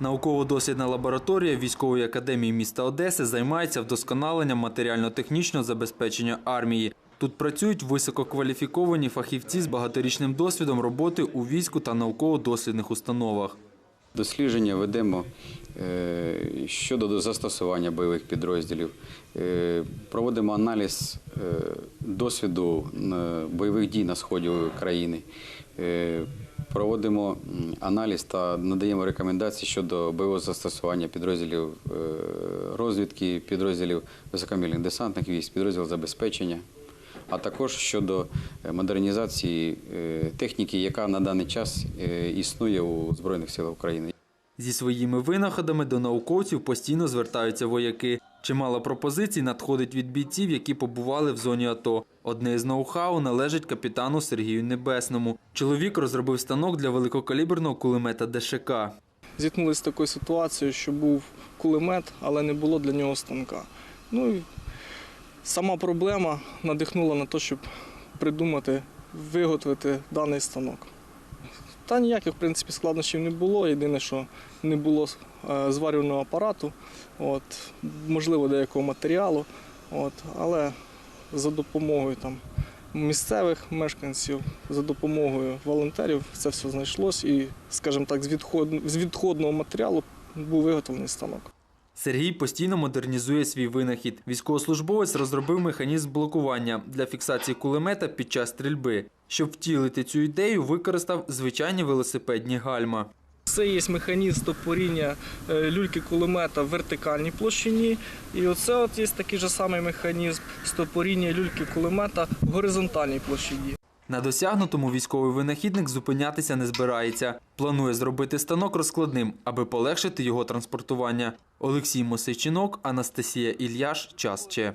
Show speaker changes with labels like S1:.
S1: Науково-дослідна лабораторія військової академії міста Одеси займається вдосконаленням матеріально-технічного забезпечення армії. Тут працюють висококваліфіковані фахівці з багаторічним досвідом роботи у війську та науково-дослідних установах.
S2: Дослідження ведемо е, щодо застосування бойових підрозділів. Е, Проводимо аналіз е, досвіду бойових дій на сході країни. Проводимо аналіз та надаємо рекомендації щодо бойового застосування підрозділів е, розвідки, підрозділів високомірних десантних військ, підрозділів забезпечення, а також щодо е, модернізації е, техніки, яка на даний час існує у Збройних силах України.
S1: Зі своїми винаходами до науковців постійно звертаються вояки. Чимало пропозицій надходить від бійців, які побували в зоні АТО. Одне з ноу-хау належить капітану Сергію Небесному. Чоловік розробив станок для великокаліберного кулемета ДШК.
S3: зіткнулися з такою ситуацією, що був кулемет, але не було для нього станка. Ну і сама проблема надихнула на те, щоб придумати, виготовити даний станок. Та ніяких, в принципі, складнощів не було. Єдине, що не було е, зварювального апарату, от, можливо, деякого матеріалу. От, але за допомогою там, місцевих мешканців, за допомогою волонтерів це все знайшлось і, скажімо так, з, відход... з відходного матеріалу був виготовлений станок.
S1: Сергій постійно модернізує свій винахід. Військовослужбовець розробив механізм блокування для фіксації кулемета під час стрільби. Щоб втілити цю ідею, використав звичайні велосипедні гальма.
S3: Це є механізм стопоріння е, люльки кулемета в вертикальній площині. І оце от є такий же самий механізм стопоріння люльки кулемета в горизонтальній площині.
S1: На досягнутому військовий винахідник зупинятися не збирається. Планує зробити станок розкладним, аби полегшити його транспортування. Олексій Мосичинок, Анастасія Ільяш. Час Че.